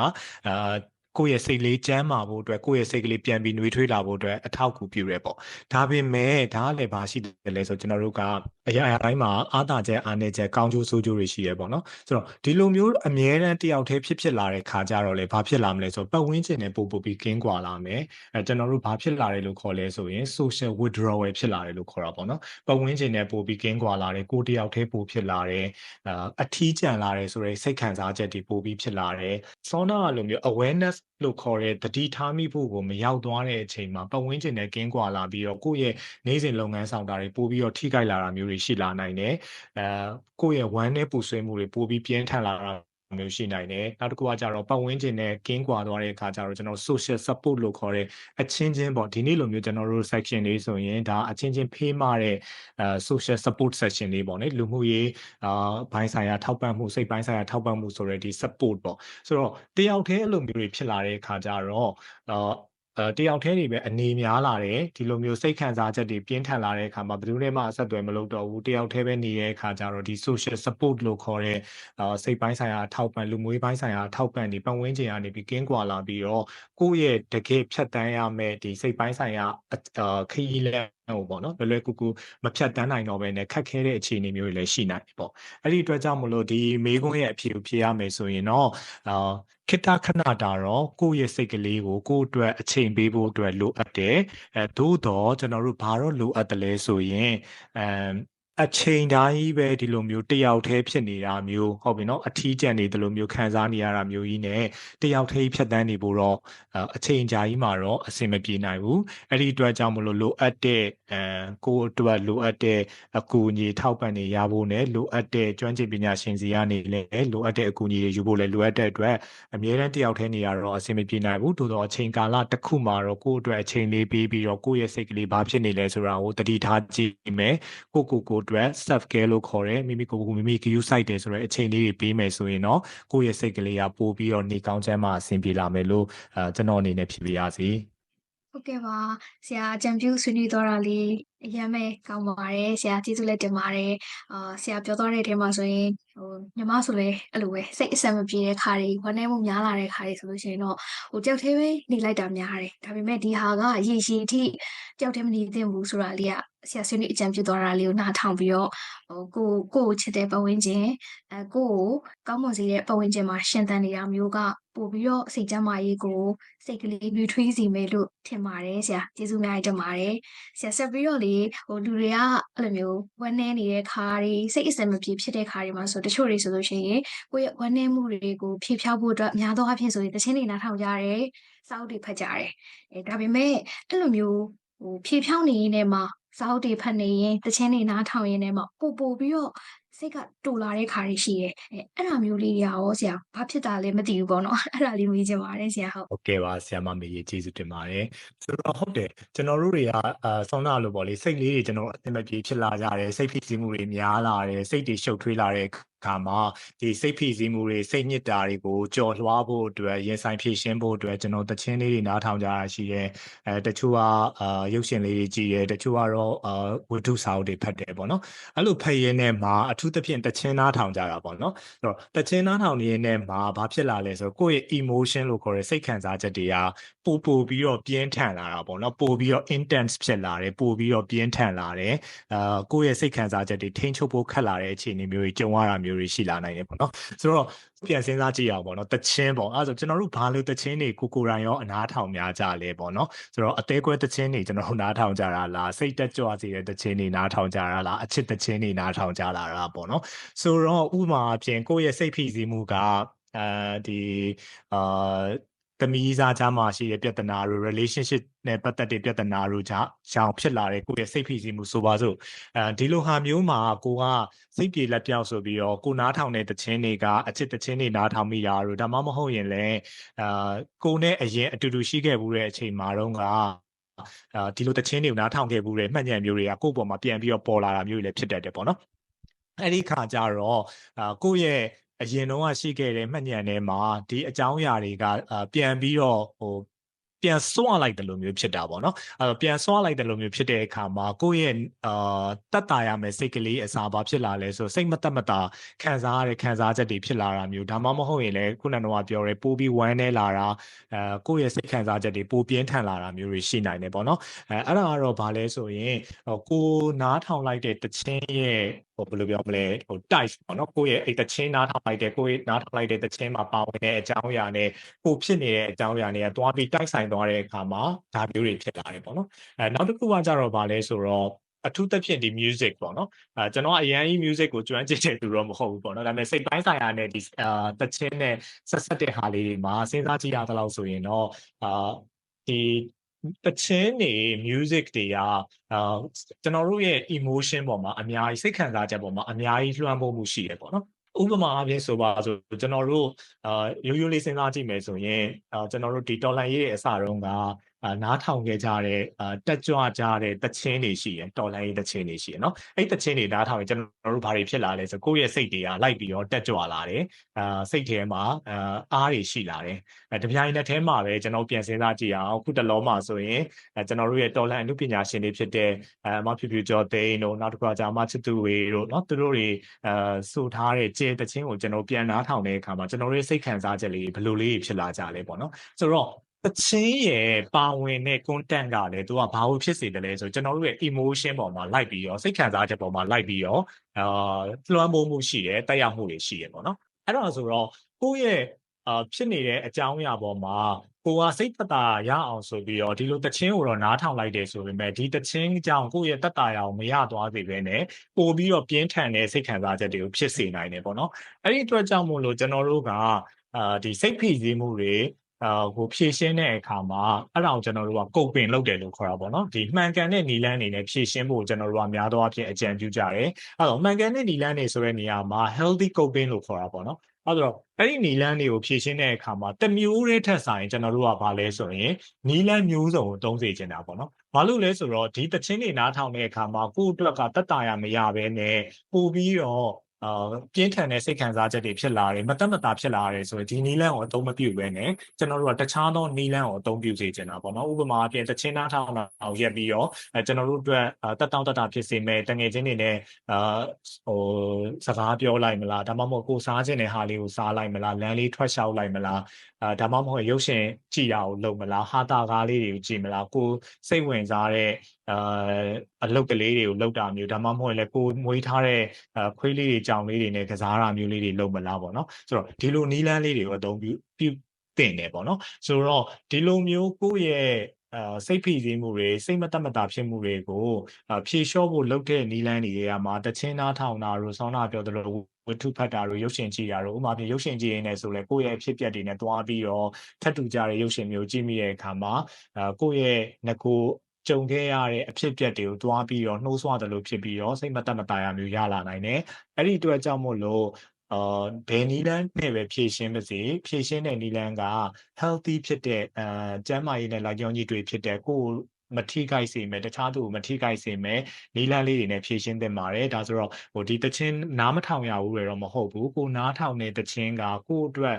အာ ကိုယ့်ရဲ့စိတ်လေးကျမ်းမာဖို့အတွက်ကိုယ့်ရဲ့စိတ်ကလေးပြန်ပြီးနှွေးထွေးလာဖို့အတွက်အထောက်အကူပြုရဲပေါ့ဒါပေမဲ့ဒါကလည်းဘာရှိတယ်လဲဆိုကျွန်တော်တို့ကအရာအတိုင်းမှာအားသာချက်အားနည်းချက်ကောင်းကျိုးဆိုးကျိုးတွေရှိရဲပေါ့နော်ဆိုတော့ဒီလိုမျိုးအမြဲတမ်းတယောက်တည်းဖြစ်ဖြစ်လာတဲ့ခါကြတော့လေဘာဖြစ်လာမလဲဆိုတော့ပတ်ဝန်းကျင်နဲ့ပို့ပို့ပြီးကင်းကွာလာမယ်အဲကျွန်တော်တို့ဘာဖြစ်လာတယ်လို့ခေါ်လဲဆိုရင် social withdrawal ဖြစ်လာတယ်လို့ခေါ်တာပေါ့နော်ပတ်ဝန်းကျင်နဲ့ပို့ပြီးကင်းကွာလာတယ်ကိုတယောက်တည်းပို့ဖြစ်လာတယ်အထီးကျန်လာတယ်ဆိုတဲ့စိတ်ခံစားချက်တွေပို့ပြီးဖြစ်လာတယ်စောနာလိုမျိုး awareness လို့ခေါ်တဲ့တတိထားမိဖို့ကိုမရောက်သွားတဲ့အချိန်မှာပတ်ဝန်းကျင်နဲ့ကင်းကွာလာပြီးတော့ကိုယ့်ရဲ့နေ့စဉ်လုပ်ငန်းဆောင်တာတွေပို့ပြီးတော့ထိခိုက်လာတာမျိုးတွေရှိလာနိုင်တယ်အဲကိုယ့်ရဲ့ဝမ်းနဲ့ပူဆွေးမှုတွေပို့ပြီးပြင်းထန်လာတာ မျိုးရှိနိုင်တယ်နောက်တစ်ခုကကြတော့ပတ်ဝန်းကျင်နဲ့ကင်းကွာသွားတဲ့အခါကျတော့ကျွန်တော် social support လို့ခေါ်တဲ့အချင်းချင်းပေါ့ဒီနေ့လိုမျိုးကျွန်တော်တို့ section လေးဆိုရင်ဒါအချင်းချင်းဖေးမတဲ့အဲ social support section လေးပေါ့ねလူမှုရေးအာဘိုင်းဆိုင်ရာထောက်ပံ့မှုစိတ်ပိုင်းဆိုင်ရာထောက်ပံ့မှုဆိုတဲ့ဒီ support ပေါ့ဆိုတော့တယောက်တည်းအဲ့လိုမျိုးတွေဖြစ်လာတဲ့အခါကျတော့ အာအဲတယောက်တည်းနေပဲအနေများလာတယ်ဒီလိုမျိုးစိတ်ခံစားချက်တွေပြင်းထန်လာတဲ့အခါမှာဘယ်သူနဲ့မှအဆက်အသွယ်မလုပ်တော့ဘူးတယောက်တည်းပဲနေတဲ့အခါကျတော့ဒီ social support လို့ခေါ်တဲ့အာစိတ်ပိုင်းဆိုင်ရာအထောက်ပံ့လူမှုရေးပိုင်းဆိုင်ရာအထောက်ပံ့ဒီပတ်ဝန်းကျင်ကနေပြီးကင်းကွာလာပြီးတော့ကိုယ့်ရဲ့တကယ်ဖြတ်တန်းရမယ့်ဒီစိတ်ပိုင်းဆိုင်ရာအာခရီးလမ်း ဟိုပေါ့နော်လွယ်လွယ်ကူကူမဖြတ်တန်းနိုင်တော့ဘဲနဲ့ခက်ခဲတဲ့အခြေအနေမျိုးတွေလည်းရှိနိုင်တယ်ပေါ့အဲ့ဒီအတွက်ကြောင့်မလို့ဒီမေးခွန်းရဲ့အဖြေကိုဖြေရမယ်ဆိုရင်တော့အာခိတခဏတာတော့ကိုယ့်ရဲ့စိတ်ကလေးကိုကိုယ့်အတွက်အချိန်ပေးဖို့အတွက်လိုအပ်တယ်အဲသို့တော့ကျွန်တော်တို့ဘာတော့လိုအပ်တယ်လဲဆိုရင်အမ် အချိန်တိုင်းပဲဒီလိုမျိုးတယောက်တည်းဖြစ်နေတာမျိုးဟုတ်ပြီနော်အထီးကျန်နေတယ်လို့မျိုးခံစားနေရတာမျိုးကြီးနဲ့တယောက်တည်းဖြတ်တန်းနေဖို့တော့အချိန်ကြာကြီးမှာတော့အဆင်မပြေနိုင်ဘူးအဲ့ဒီအတွက်ကြောင့်မလို့လိုအပ်တဲ့အဲကိုယ့်အတွက်လိုအပ်တဲ့အကူအညီထောက်ပံ့နေရဖို့ ਨੇ လိုအပ်တဲ့ကျွမ်းကျင်ပညာရှင်စီကနေလည်းလိုအပ်တဲ့အကူအညီတွေယူဖို့လည်းလိုအပ်တဲ့အတွက်အမြဲတမ်းတယောက်တည်းနေရတော့အဆင်မပြေနိုင်ဘူးသို့တော့အချိန်ကာလတစ်ခုမှာတော့ကိုယ့်အတွက်အချိန်လေးပေးပြီးတော့ကိုယ့်ရဲ့စိတ်ကလေးဘာဖြစ်နေလဲဆိုတာကိုတတိထားကြည့်မယ်ကိုကိုကိုအတွက် self care လို့ခေါ်တယ်မိမိကိုယ်ကိုမိမိဂရုစိုက်တယ်ဆိုတော့အချိန်လေးတွေပေးမယ်ဆိုရင်တော့ကိုယ့်ရဲ့စိတ်ကလေးကပို့ပြီးတော့နေကောင်းချမ်းမှအဆင်ပြေလာမယ်လို့အဲကျွန်တော်အနေနဲ့ဖြစ်ပြရစီဟုတ်ကဲ့ပါဆရာအကြံပြုဆွေးနွေးသွားတာလေးအရင်မဲ့ကောင်းပါတယ်ဆရာကျေးဇူးလည်းတင်ပါတယ်အာဆရာပြောသွားတဲ့အထဲမှာဆိုရင်ဟိုညီမဆိုလည်းအဲ့လိုပဲစိတ်အဆင်မပြေတဲ့ခါတွေဝမ်းနည်းမှုများလာတဲ့ခါတွေဆိုလို့ရှိရင်တော့ဟိုကြောက်သေးပဲနေလိုက်တာများတယ်ဒါပေမဲ့ဒီဟာကရေရှည်အထိကြောက်သေးမနေသင့်ဘူးဆိုတာလေးက ဆရာဆွေးနွေးအကြံပြုသွားတာလေးကိုနားထောင်ပြီးတော့ဟိုကိုကိုကိုချစ်တဲ့ပတ်ဝန်းကျင်အဲကိုကိုကောင်းမွန်စေတဲ့ပတ်ဝန်းကျင်မှာရှင်သန်နေတာမျိုးကပို့ပြီးတော့စိတ်ကျန်းမာရေးကိုစိတ်ကလေးနှွေးထွေးစီမယ်လို့ထင်ပါတယ်ဆရာကျေးဇူးများတင်ပါတယ်ဆရာဆက်ပြီးတော့လေဟိုလူတွေကအဲ့လိုမျိုးဝမ်းနည်းနေတဲ့ခါတွေစိတ်အဆင်မပြေဖြစ်တဲ့ခါတွေမှာဆိုတချို့တွေဆိုလို့ရှိရင်ကိုယ့်ရဲ့ဝမ်းနည်းမှုတွေကိုဖြေဖြောက်ဖို့အတွက်အများသောအားဖြင့်ဆိုရင်တခြင်းတွေနားထောင်ကြတယ်စောက်တွေဖတ်ကြတယ်အဲဒါပေမဲ့အဲ့လိုမျိုးဟိုဖြေဖြောက်နေရင်းနဲ့မှာ စောက်တွေဖတ်နေရင်တခြင်းတွေနားထောင်ရင်းနဲ့မှာပို့ပို့ပြီးတော့စိတ်ကတူလာတဲ့ခါတွေရှိရဲအဲအဲ့ဒါမျိုးလေးတွေရောဆရာဘာဖြစ်တာလဲမသိဘူးပေါ့နော်အဲ့ဒါလေးမေးချင်ပါတယ်ဆရာဟုတ်ဟုတ်ကဲ့ပါဆရာမမေကြီးကျေးဇူးတင်ပါတယ်ဆိုတော့ဟုတ်တယ်ကျွန်တော်တို့တွေကအာဆောင်းနာလို့ပေါ့လေစိတ်လေးတွေကျွန်တော်အသင်မပြေဖြစ်လာကြတယ်စိတ်ဖိစီးမှုတွေများလာတယ်စိတ်တွေရှုပ်ထွေးလာတဲ့ ခါမှာဒီစိတ်ဖိစီးမှုတွေစိတ်ညစ်တာတွေကိုကြော်လွှားဖို့အတွက်ရင်ဆိုင်ဖြည့်ရှင်းဖို့အတွက်ကျွန်တော်တခြင်းလေးတွေနားထောင်ကြတာရှိတယ်အဲတချို့ကအာရုပ်ရှင်လေးတွေကြည့်တယ်တချို့ကတော့အာဝတ္ထုစာအုပ်တွေဖတ်တယ်ပေါ့နော်အဲ့လိုဖတ်ရင်းနဲ့မှာအထူးသဖြင့်တခြင်းနားထောင်ကြတာပေါ့နော်အဲ့တော့တခြင်းနားထောင်နေရင်းနဲ့မှာဘာဖြစ်လာလဲဆိုတော့ကိုယ့်ရဲ့ emotion လို့ခေါ်တဲ့စိတ်ခံစားချက်တွေကပိုပိုပြီးတော့ပြင်းထန်လာတာပေါ့နော်ပိုပြီးတော့ intense ဖြစ်လာတယ်ပိုပြီးတော့ပြင်းထန်လာတယ်အာကိုယ့်ရဲ့စိတ်ခံစားချက်တွေထိန်းချုပ်ဖို့ခက်လာတဲ့အခြေအနေမျိုးတွေကြုံရတာမျိုးတွေရှိလာနိုင်တယ်ပေါ့နော်ဆိုတော့ပြန်စဉ်းစားကြည့်အောင်ပေါ့နော်တချင်းပေါ့အဲဆိုကျွန်တော်တို့ဘာလို့တချင်းတွေကိုကိုရိုင်းရောအနားထောင်များကြလဲပေါ့နော်ဆိုတော့အသေးကွဲတချင်းတွေကျွန်တော်တို့နားထောင်ကြတာလားစိတ်တက်ကြွစေတဲ့တချင်းတွေနားထောင်ကြတာလားအချစ်တချင်းတွေနားထောင်ကြတာလားပေါ့နော်ဆိုတော့ဥမာအပြင်ကိုယ့်ရဲ့စိတ်ဖိစီးမှုကအဲဒီအာ သမီးစားကြားမှာရှိတဲ့ပြဿနာတွေ relationship နဲ့ပတ်သက်တဲ့ပြဿနာတွေကြောင့်ရှောင်ဖြစ်လာတဲ့ကိုယ့်ရဲ့စိတ်ဖိစီးမှုဆိုပါစို့အဲဒီလိုဟာမျိုးမှာကိုကစိတ်ပြေလက်ပြောက်ဆိုပြီးတော့ကိုနားထောင်တဲ့တခြင်းတွေကအချစ်တခြင်းတွေနားထောင်မိတာတို့ဒါမှမဟုတ်ရင်လည်းအာကိုနဲ့အရင်အတူတူရှိခဲ့မှုတဲ့အချိန်မှာတော့ကအာဒီလိုတခြင်းတွေကိုနားထောင်ခဲ့မှုတဲ့မှတ်ဉာဏ်မျိုးတွေကကိုယ့်ပေါ်မှာပြန်ပြီးတော့ပေါ်လာတာမျိုးတွေလည်းဖြစ်တတ်တယ်ပေါ့နော်အဲ့ဒီခါကျတော့အာကိုယ့်ရဲ့ အရင်တော့ရှိခဲ့တဲ့မှတ်ဉာဏ်ထဲမှာဒီအကြောင်းအရာတွေကပြန်ပြီးတော့ဟိုပြန်စွန့်လိုက်တယ်လို့မျိုးဖြစ်တာပေါ့နော်အဲတော့ပြန်စွန့်လိုက်တယ်လို့မျိုးဖြစ်တဲ့အခါမှာကိုယ့်ရဲ့အာတတ်တာရမယ်စိတ်ကလေးအစားဘာဖြစ်လာလဲဆိုစိတ်မတက်မတာခံစားရတဲ့ခံစားချက်တွေဖြစ်လာတာမျိုးဒါမှမဟုတ်ရင်လည်းခုနကတော့ပြောရဲပိုးပြီးဝမ်းနေလာတာအဲကိုယ့်ရဲ့စိတ်ခံစားချက်တွေပိုပြင်းထန်လာတာမျိုးတွေရှိနိုင်တယ်ပေါ့နော်အဲအဲ့ဒါကတော့ဘာလဲဆိုရင်ကိုနားထောင်လိုက်တဲ့တခြင်းရဲ့ ဟိုဘယ်လိုပြောမလဲဟို type ပေါ့နော်ကိုယ့်ရဲ့အဲ့တခြင်းနားထောင်လိုက်တဲ့ကိုယ့်ရဲ့နားထောင်လိုက်တဲ့တခြင်းမှာပါဝင်တဲ့အကြောင်းအရာနဲ့ကိုဖြစ်နေတဲ့အကြောင်းအရာတွေကတွားပြီးတိုက်ဆိုင်သွားတဲ့အခါမှာဒါမျိုးတွေဖြစ်လာတယ်ပေါ့နော်အဲနောက်တစ်ခုကကြတော့ဗာလဲဆိုတော့အထူးသဖြင့်ဒီ music ပေါ့နော်အဲကျွန်တော်အရန်ကြီး music ကိုကျွမ်းကျင်တဲ့သူတော့မဟုတ်ဘူးပေါ့နော်ဒါပေမဲ့စိတ်ပိုင်းဆိုင်ရာနဲ့ဒီအာတခြင်းနဲ့ဆက်ဆက်တဲ့ဟာလေးတွေမှာစဉ်းစားကြည့်ရသလောက်ဆိုရင်တော့အာဒီ တခြင်းနေ music တွေကအာကျွန်တော်တို့ရဲ့ emotion ပေါ်မှာအများကြီးစိတ်ခံစားချက်ပေါ်မှာအများကြီးလွှမ်းမိုးမှုရှိတယ်ပေါ့နော်ဥပမာအပြင်ဆိုပါဆိုကျွန်တော်တို့အာရိုးရိုးလေးစဉ်းစားကြည့်မယ်ဆိုရင်အာကျွန်တော်တို့ဒီတော်လန်ရေးရဲ့အစတုန်းက နားထောင်ခဲ့ကြတဲ့တက်ကြွကြတဲ့တခြင်းတွေရှိရယ်တော်လိုင်းရေးတခြင်းတွေရှိရယ်နော်အဲ့တခြင်းတွေနားထောင်ရင်ကျွန်တော်တို့ဘာတွေဖြစ်လာလဲဆိုကိုယ့်ရဲ့စိတ်တွေကလိုက်ပြီးတော့တက်ကြွလာတယ်အာစိတ်ထဲမှာအာအားတွေရှိလာတယ်အဲတပြိုင်နက်တည်းမှာပဲကျွန်တော်ပြန်စဉ်းစားကြည့်အောင်ခုတလောမှာဆိုရင်အဲကျွန်တော်တို့ရဲ့တော်လိုင်းအမှုပညာရှင်တွေဖြစ်တဲ့အဲမဖြူဖြူကျော်သိန်းတို့နောက်တစ်ခါကြာမချစ်သူဝေတို့နော်သူတို့တွေအဲဆိုထားတဲ့ကျေတခြင်းကိုကျွန်တော်ပြန်နားထောင်တဲ့အခါမှာကျွန်တော်တို့ရဲ့စိတ်ခံစားချက်လေးဘယ်လိုလေးဖြစ်လာကြလဲပေါ့နော်ဆိုတော့ တချင်းရဲ့ပါဝင်တဲ့ content ကလည်းသူကဘာလို့ဖြစ်စေတယ်လဲဆိုကျွန်တော်တို့ရဲ့ emotion ပေါ်မှာလိုက်ပြီးရောစိတ်ခံစားချက်ပေါ်မှာလိုက်ပြီးရောအာလွှမ်းမိုးမှုရှိတယ်တက်ရောက်မှုတွေရှိတယ်ပေါ့နော်အဲ့တော့ဆိုတော့ကိုယ့်ရဲ့အာဖြစ်နေတဲ့အကြောင်းအရာပေါ်မှာကိုကစိတ်သက်သာရအောင်ဆိုပြီးတော့ဒီလိုတချင်းကိုတော့နားထောင်လိုက်တယ်ဆိုပေမဲ့ဒီတချင်းကြောင့်ကိုယ့်ရဲ့သက်သာရအောင်မရသွားသေးပဲနဲ့ပို့ပြီးတော့ပြင်းထန်တဲ့စိတ်ခံစားချက်တွေကိုဖြစ်စေနိုင်တယ်ပေါ့နော်အဲ့ဒီအတွက်ကြောင့်မို့လို့ကျွန်တော်တို့ကအာဒီစိတ်ဖိစီးမှုတွေ အာကိုဖြည့်ရှင်းတဲ့အခါမှာအဲ့ဒါကိုကျွန်တော်တို့ကကုတ်ပင်လုပ်တယ်လို့ခေါ်တာပေါ့နော်ဒီမှန်ကန်တဲ့နီလန်းအနေနဲ့ဖြည့်ရှင်းဖို့ကျွန်တော်တို့ကများသောအားဖြင့်အကြံပြုကြတယ်အဲ့တော့မှန်ကန်တဲ့နီလန်းနေဆိုတဲ့နေရာမှာ healthy coping လို့ခေါ်တာပေါ့နော်အဲ့တော့အဲ့ဒီနီလန်းတွေကိုဖြည့်ရှင်းတဲ့အခါမှာတစ်မျိုးတည်းထက်ဆိုင်ကျွန်တော်တို့ကဘာလဲဆိုရင်နီလန်းမျိုးစုံကိုသုံးစေချင်တာပေါ့နော်ဘာလို့လဲဆိုတော့ဒီတချင်းတွေနားထောင်တဲ့အခါမှာကိုယ့်အတွက်ကတက်တာရမရဘဲနဲ့ပို့ပြီးတော့အာ ပြင်းထန်တဲ့စိတ်ခံစားချက်တွေဖြစ်လာတယ်မတက်မတာဖြစ်လာတယ်ဆိုရင်ဒီနီလန်းကိုအသုံးမပြုဘဲနဲ့ကျွန်တော်တို့ကတခြားသောနီလန်းကိုအသုံးပြုစေချင်တာပေါ့နော်ဥပမာအပြင်တချင်းနားထောင်တာအောင်ရက်ပြီးတော့အဲကျွန်တော်တို့အတွက်တက်တောင့်တက်တာဖြစ်စေမဲ့တငယ်ချင်းတွေနဲ့အာဟိုစကားပြောလိုက်မလားဒါမှမဟုတ်ကိုစားခြင်းတဲ့ဟာလေးကိုစားလိုက်မလားလမ်းလေးထွက်လျှောက်လိုက်မလားအာဒါမှမဟုတ်ရုပ်ရှင်ကြည့်ရအောင်လုပ်မလားဟာတာကားလေးတွေကိုကြည့်မလားကိုစိတ်ဝင်စားတဲ့အာအလုပ်ကလေးတွေကိုလုပ်တာမျိုးဒါမှမဟုတ်လည်းကိုမွေးထားတဲ့ခွေးလေးတွေကြောင်လေးတွေနဲ့ကစားတာမျိုးလေးတွေလုပ်မလားပေါ့နော်ဆိုတော့ဒီလိုနီးလန်းလေးတွေကိုအသုံးပြုပြုတင်တယ်ပေါ့နော်ဆိုတော့ဒီလိုမျိုးကိုယ့်ရဲ့အာစိတ်ဖိစီးမှုတွေစိတ်မတက်မတာဖြစ်မှုတွေကိုဖြေလျှော့ဖို့လုပ်တဲ့နီလန်းတွေကမှာတချင်းသားထောင်တာတို့ဆောင်းတာပြောသလိုဝတ္ထုဖတ်တာတို့ရုပ်ရှင်ကြည့်တာတို့ဥပမာပြရုပ်ရှင်ကြည့်ရင်းနဲ့ဆိုလဲကိုယ့်ရဲ့ဖြစ်ပျက်တွေနဲ့တွားပြီးတော့ထပ်တူကြတဲ့ရုပ်ရှင်မျိုးကြည့်မိတဲ့အခါမှာအာကိုယ့်ရဲ့ငကို ကြုံခဲ့ရတဲ့အဖြစ်အပျက်တွေကိုတွားပြီးတော့နှိုးဆွတယ်လို့ဖြစ်ပြီးတော့စိတ်မတက်မတာရမျိုးရလာနိုင်တယ်အဲ့ဒီအတွက်ကြောင့်မို့လို့အာဘယ်နီလန်းနဲ့ပဲဖြည့်ရှင်းပါစေဖြည့်ရှင်းတဲ့နီလန်းက healthy ဖြစ်တဲ့အာကျန်းမာရေးနဲ့လိုက်ကြောင်းကြီးတွေဖြစ်တဲ့ကိုယ်မထိခိုက်စေမယ်တခြားသူကိုမထိခိုက်စေမယ်နီလန်းလေးတွေနဲ့ဖြည့်ရှင်းသင့်ပါတယ်ဒါဆိုတော့ဟိုဒီတချင်းနားမထောင်ရဘူးလေတော့မဟုတ်ဘူးကိုနားထောင်တဲ့တချင်းကကိုယ့်အတွက်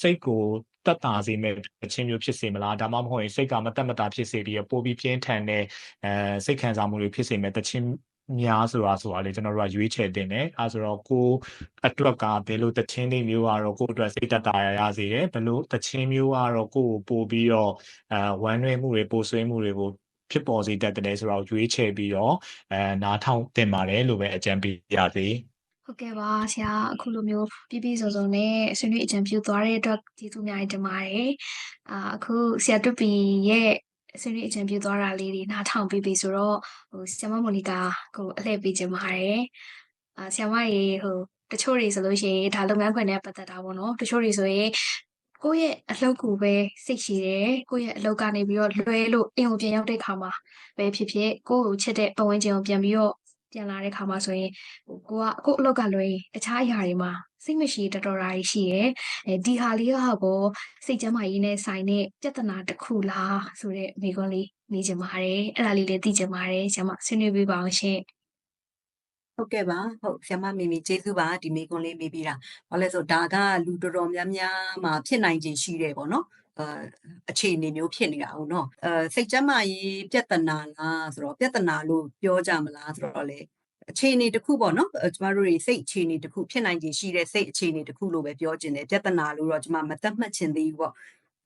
စိတ်ကို တက်တာစေမဲ့အချင်းမျိုးဖြစ်စေမလားဒါမှမဟုတ်ရင်စိတ်ကမတက်မတာဖြစ်စေပြီးပိုပြီးပြင်းထန်တဲ့အဲစိတ်ခံစားမှုတွေဖြစ်စေမဲ့တချင်းများဆိုတာဆိုတာလေကျွန်တော်တို့ကရွေးချယ်တင်တယ်အဲဆိုတော့ကိုအတွက်ကဘယ်လိုတချင်းလေးမျိုးကတော့ကိုအတွက်စိတ်တက်တာရရစေတယ်ဘယ်လိုတချင်းမျိုးကတော့ကိုကိုပို့ပြီးတော့အဲဝမ်းနည်းမှုတွေပိုဆွေးမှုတွေကိုဖြစ်ပေါ်စေတတ်တယ်ဆိုတော့ရွေးချယ်ပြီးတော့အဲနားထောင်တင်ပါတယ်လို့ပဲအကြံပေးရစေ ဟုတ်ကဲ့ပါဆရာအခုလိုမျိုးပြပြစုံစုံနဲ့ဆွေးနွေးအကြံပြုသွားတဲ့အတွက်ကျေးဇူးအများကြီးတင်ပါတယ်အာအခုဆရာတွပီရဲ့ဆွေးနွေးအကြံပြုသွားတာလေးတွေနားထောင်ပြီးပြီဆိုတော့ဟိုဆရာမမိုနီကာကိုအလှည့်ပေးခြင်းပါတယ်အာဆရာမရေဟိုတချို့တွေဆိုလို့ရှိရင်ဒါလုပ်ငန်းခွင်နဲ့ပတ်သက်တာပေါ့နော်တချို့တွေဆိုရင်ကိုယ့်ရဲ့အလုပ်ကိုပဲစိတ်ရှိတယ်ကိုယ့်ရဲ့အလုပ်ကနေပြီးတော့လွဲလို့အိမ်ကိုပြန်ရောက်တဲ့ခါမှာပဲဖြစ်ဖြစ်ကိုယ့်ကိုချစ်တဲ့ပတ်ဝန်းကျင်ကိုပြန်ပြီးတော့ ပြန်လာတဲ့ခါမှာဆိုရင်ဟိုကိုကကို့အလောက်ကလွယ်တခြားအရာတွေမှာစိတ်မရှိတတော်တာရှိရယ်အဲဒီဟာလေးကဘောစိတ်ကျမ်းမာရေးနဲ့ဆိုင်တဲ့ပြဿနာတစ်ခုလားဆိုတဲ့မိကွန်းလေးနေချင်ပါတယ်အဲ့ဒါလေးလည်းသိချင်ပါတယ်ဆရာမဆွေးနွေးပေးပါအောင်ရှင်ဟုတ်ကဲ့ပါဟုတ်ဆရာမမီမီကျေးဇူးပါဒီမိကွန်းလေးမေးပြီးတာဘာလဲဆိုဒါကလူတော်တော်များများမှာဖြစ်နိုင်ခြင်းရှိတယ်ပေါ့နော် အာအခြေအနေမျိုးဖြစ်နေတာဟုတ်နော်အဲစိတ်ကျမ်းမာရေးပြဿနာလားဆိုတော့ပြဿနာလို့ပြောကြမလားဆိုတော့လေအခြေအနေတစ်ခုပေါ့နော်ကျမတို့တွေစိတ်အခြေအနေတစ်ခုဖြစ်နိုင်ခြင်းရှိတဲ့စိတ်အခြေအနေတစ်ခုလို့ပဲပြောခြင်းတယ်ပြဿနာလို့တော့ကျမမသတ်မှတ်ခြင်းသေးဘူးပေါ့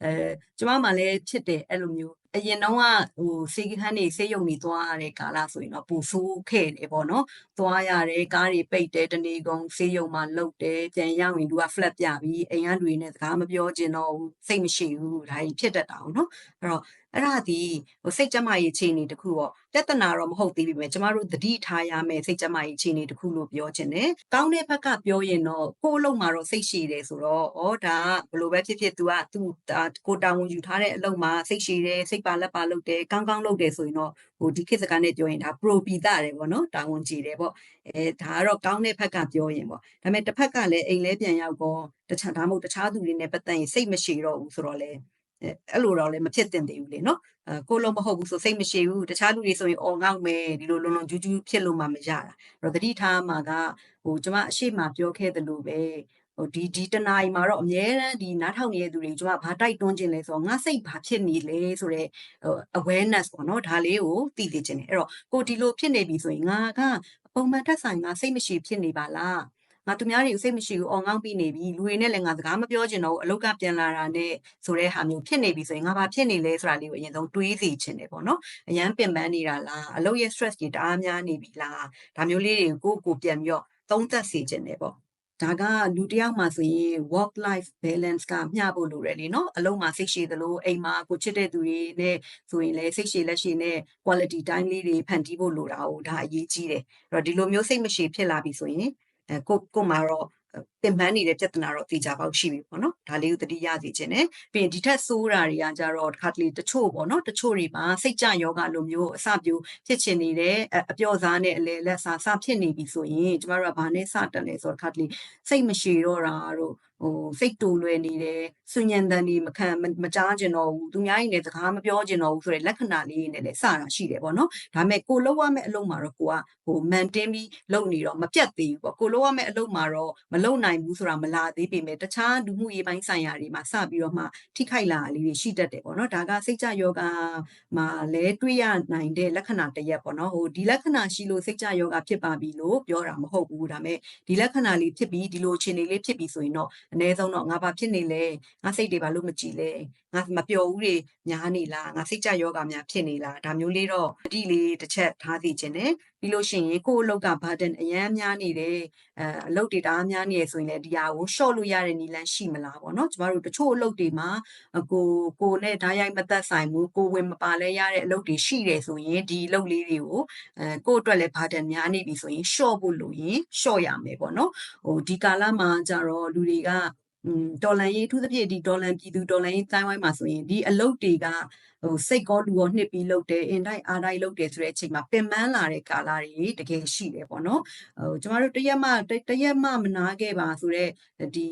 အဲကျမမှလည်းဖြစ်တယ်အဲ့လိုမျိုး အရင်တော့ကဟိုစေကခန်းနေစေယုံနေသွားရတဲ့ကာလဆိုရင်တော့ပူဆိုးခဲ့တယ်ပေါ့နော်သွားရတယ်ကားတွေပိတ်တယ်တနေကုန်စေယုံမှာလုတ်တယ်ပြန်ရောက်ရင်သူက flat ပြပြီးအိမ်ကတွေနဲ့စကားမပြောချင်တော့ဘူးစိတ်မရှိဘူးဒါကြီးဖြစ်တတ်တာအောင်နော်အဲ့တော့အဲ့ဒါဒီဟိုစိတ်ကြမ်းမာရေးအခြေအနေတခုပေါ့ပြဿနာတော့မဟုတ်သေးပေမဲ့ကျမတို့သတိထားရမယ်စိတ်ကြမ်းမာရေးအခြေအနေတခုလို့ပြောချင်တယ်။ကောင်းတဲ့ဘက်ကပြောရင်တော့ကိုယ်အလုပ်မှာတော့စိတ်ရှိတယ်ဆိုတော့ဩဒါဘလို့ပဲဖြစ်ဖြစ် तू ကသူ့ကိုတာဝန်ယူထားတဲ့အလုပ်မှာစိတ်ရှိတယ်စိတ်ပါလက်ပါလုပ်တယ်ကောင်းကောင်းလုပ်တယ်ဆိုရင်တော့ဟိုဒီခေတ်စကားနဲ့ပြောရင်ဒါ pro ပီတာတယ်ပေါ့နော်တာဝန်ကြည့်တယ်ပေါ့အဲဒါကတော့ကောင်းတဲ့ဘက်ကပြောရင်ပေါ့ဒါပေမဲ့တစ်ဖက်ကလည်းအိမ်လဲပြန်ရောက်တော့တခြားဒါမှမဟုတ်တခြားသူတွေနဲ့ပတ်သက်ရင်စိတ်မရှိတော့ဘူးဆိုတော့လေအဲ့လိုတော့လည်းမဖြစ်သင့်သေးဘူးလေနော်အဲကိုလုံးမဟုတ်ဘူးဆိုစိတ်မရှိဘူးတခြားလူတွေဆိုရင်အော်ငေါက်မယ်ဒီလိုလုံလုံကျူးကျူးဖြစ်လို့မှမရတာအဲ့တော့တတိထားမှာကဟိုကျွန်မအရှိမပြောခဲ့သလိုပဲ ဟိုဒီဒီတနာရီမှာတော့အများတန်းဒီနားထောင်နေတဲ့သူတွေကျွန်မဘာတိုက်တွန်းခြင်းလဲဆိုတော့ငါစိတ်ဘာဖြစ်နေလဲဆိုတော့ awareness ပေါ့နော်ဒါလေးကိုသိသိခြင်းတယ်အဲ့တော့ကိုဒီလိုဖြစ်နေပြီဆိုရင်ငါကပုံမှန်ထက်ဆိုင်ငါစိတ်မရှိဖြစ်နေပါလားငါသူများတွေကိုစိတ်မရှိဘူးအော်ငေါင်းပြီးနေပြီလူတွေနဲ့လည်းငါစကားမပြောချင်တော့ဘူးအလုတ်ကပြန်လာတာနဲ့ဆိုတဲ့ဟာမျိုးဖြစ်နေပြီဆိုရင်ငါဘာဖြစ်နေလဲဆိုတာလေးကိုအရင်ဆုံးတွေးစီချင်တယ်ပေါ့နော်အရန်ပင်ပန်းနေတာလားအလုတ်ရဲ့ stress တွေတအားများနေပြီလားဒါမျိုးလေးတွေကိုကိုပြန်ပြီးတော့သုံးသပ်စီချင်တယ်ပေါ့ ဒါကလူတစ်ယောက်မှာဆိုရင် work life balance ကမျှဖို့လိုတယ်လေနော်အလုံးမှာစိတ်ရှည်သလိုအိမ်မှာကိုချစ်တဲ့သူတွေနဲ့ဆိုရင်လည်းစိတ်ရှည်လက်ရှည်နဲ့ quality time လေးတွေဖန်တီးဖို့လိုတာကိုဒါအရေးကြီးတယ်အဲ့တော့ဒီလိုမျိုးစိတ်မရှည်ဖြစ်လာပြီဆိုရင်အဲကိုကိုမှာတော့ ပင်ပန်းနေတဲ့ပြဿနာတော့တေချာပေါက်ရှိပြီပေါ့နော်ဒါလေးကိုသတိရစီခြင်းနဲ့ပြီးရင်ဒီထက်ဆိုးတာတွေကကြတော့တစ်ခါတလေတချို့ပေါ့နော်တချို့တွေမှာစိတ်ကြယောဂလိုမျိုးအစပြိုဖြစ်ချင်နေတဲ့အပျော့စားနဲ့အလေလက်စားစဖြစ်နေပြီဆိုရင်ကျမတို့ကဘာနဲ့စတက်လဲဆိုတော့တစ်ခါတလေစိတ်မရှည်တော့တာတို့ ဟိုစိတ်တူလွယ်နေတယ်စွညံတန်ဒီမခံမကြားကျင်တော့ဘူးသူများကြီးနဲ့စကားမပြောကျင်တော့ဘူးဆိုတဲ့လက္ခဏာလေးတွေနဲ့လည်းစတာရှိတယ်ပေါ့နော်ဒါပေမဲ့ကိုလောက်ရမယ့်အလုပ်မှာတော့ကိုကဟိုမန်တင်းပြီးလုပ်နေတော့မပြတ်သေးဘူးပေါ့ကိုလောက်ရမယ့်အလုပ်မှာတော့မလုပ်နိုင်ဘူးဆိုတာမလာသေးပေမဲ့တခြားလူမှုရေးပိုင်းဆိုင်ရာတွေမှာစပြီးတော့မှထိခိုက်လာလေးတွေရှိတတ်တယ်ပေါ့နော်ဒါကစိတ်ကြယောဂမှာလည်းတွေ့ရနိုင်တဲ့လက္ခဏာတစ်ရက်ပေါ့နော်ဟိုဒီလက္ခဏာရှိလို့စိတ်ကြယောဂဖြစ်ပါပြီလို့ပြောတာမဟုတ်ဘူးဒါပေမဲ့ဒီလက္ခဏာလေးဖြစ်ပြီးဒီလိုအခြေအနေလေးဖြစ်ပြီးဆိုရင်တော့အနည်းဆုံးတော့ ငါဘာဖြစ်နေလဲ ငါစိတ်တွေ ဘာလို့မကြည်လဲငါမပျော်ဘူးတွေများနေလားငါစိတ်ကြယောဂများဖြစ်နေလားဒါမျိုးလေးတော့အတိလေးတစ်ချက်ထားသိခြင်းနဲ့ပြီးလို့ရှိရင်ကိုယ့်အလုပ်က burden အရန်များနေတယ်အဲအလုပ်တွေတအားများနေရဆိုရင်လည်းဒီဟာကို short လို့ရတဲ့နည်းလမ်းရှိမလားပေါ့နော်ကျမတို့တချို့အလုပ်တွေမှာအကိုကိုနဲ့ဓာတ်ရိုက်မသက်ဆိုင်ဘူးကိုဝင်မပါလဲရတဲ့အလုပ်တွေရှိတယ်ဆိုရင်ဒီအလုပ်လေးတွေကိုအဲကိုယ့်အတွက်လည်း burden များနေပြီဆိုရင် short ဖို့လိုရင် short ရမယ်ပေါ့နော်ဟိုဒီကာလမှာကြတော့လူတွေကอืม ဒေါ်လန်ရေးအထူးသဖြင့်ဒီဒေါ်လန်ပြည်သူဒေါ်လန်ရေးတိုင်းဝိုင်းမှာဆိုရင်ဒီအလုပ်တွေက ဟိုစိတ်ကောလူရောနှစ်ပြီးလုပ်တယ်အင်တိုက်အားတိုက်လုပ်တယ်ဆိုတဲ့အချိန်မှာပင်ပန်းလာတဲ့ကာလတွေတကယ်ရှိတယ်ပေါ့နော်ဟိုကျမတို့တရက်မှတရက်မှမနာခဲ့ပါဆိုတော့ဒီ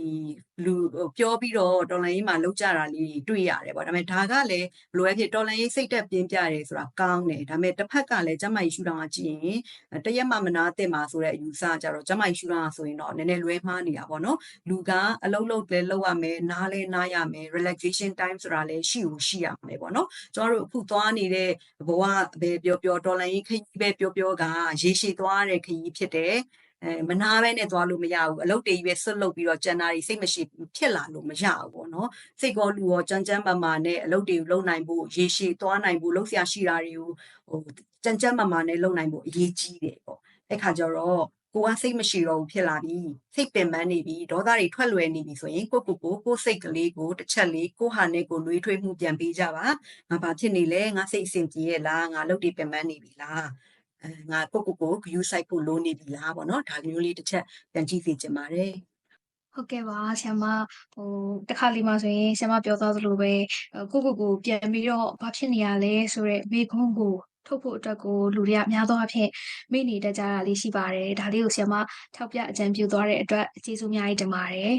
လူပြောပြီးတော့တော်လန်ရေးမှာလောက်ကြတာလေးတွေ့ရတယ်ပေါ့ဒါပေမဲ့ဒါကလည်းဘလိုပဲဖြစ်တော်လန်ရေးစိတ်တက်ပြင်းပြတယ်ဆိုတာကောင်းတယ်ဒါပေမဲ့တစ်ဖက်ကလည်းကျမကြီးရှူတောင်ကကြည့်ရင်တရက်မှမနာတဲ့မှာဆိုတဲ့အယူဆကြတော့ကျမကြီးရှူတောင်ကဆိုရင်တော့နည်းနည်းလွဲမှားနေတာပေါ့နော်လူကအလုံးလုံးလည်းလောက်ရမယ်နားလည်းနားရမယ် relaxation time ဆိုတာလည်းရှိကိုရှိရမယ်ပေါ့နော်ကျွန်တော်တို့အခုသွားနေတဲ့ဘဝပဲပြောပြောဒေါ်လာရင်းခကြီးပဲပြောပြောကရေရှည်သွားတဲ့ခကြီးဖြစ်တယ်အဲမနာပဲနဲ့သွားလို့မရဘူးအလုပ်တွေကြီးပဲဆွတ်လုပ်ပြီးတော့ကျန်တာတွေစိတ်မရှိဖြစ်လာလို့မရဘူးပေါ့နော်စိတ်ကောလူရောကြမ်းကြမ်းမာမာနဲ့အလုပ်တွေကိုလုပ်နိုင်ဖို့ရေရှည်သွားနိုင်ဖို့လုပ်ဆရာရှိတာတွေကိုဟိုကြမ်းကြမ်းမာမာနဲ့လုပ်နိုင်ဖို့အရေးကြီးတယ်ပေါ့အဲ့ခါကျတော့ ကိုကစိတ်မရှိတော့ဘူးဖြစ်လာပြီစိတ်ပင်ပန်းနေပြီဒေါသတွေထွက်လွယ်နေပြီဆိုရင်ကိုကိုကိုကိုစိတ်ကလေးကိုတစ်ချက်လေးကိုဟာနဲ့ကိုနှွေးထွေးမှုပြန်ပေးကြပါငါဘာဖြစ်နေလဲငါစိတ်အဆင်ပြေရဲ့လားငါလုပ်တွေပင်ပန်းနေပြီလားအဲငါကိုကိုကို view site ကိုလိုနေပြီလားပေါ့နော်ဒါမျိုးလေးတစ်ချက်ပြန်ကြည့်စီချင်ပါတယ်ဟုတ်ကဲ့ပါဆရာမဟိုတစ်ခါလေးမှဆိုရင်ဆရာမပြောသွားသလိုပဲကိုကိုကိုပြန်ပြီးတော့ဘာဖြစ်နေရလဲဆိုတော့မိခွန်းကိုထုတ်ဖို့အတွက်ကိုလူတွေကအများသောအားဖြင့်မိနေတတ်ကြတာလေးရှိပါတယ်ဒါလေးကိုဆရာမထောက်ပြအကြံပြုသွားတဲ့အတွက်ကျေးဇူးအများကြီးတင်ပါတယ်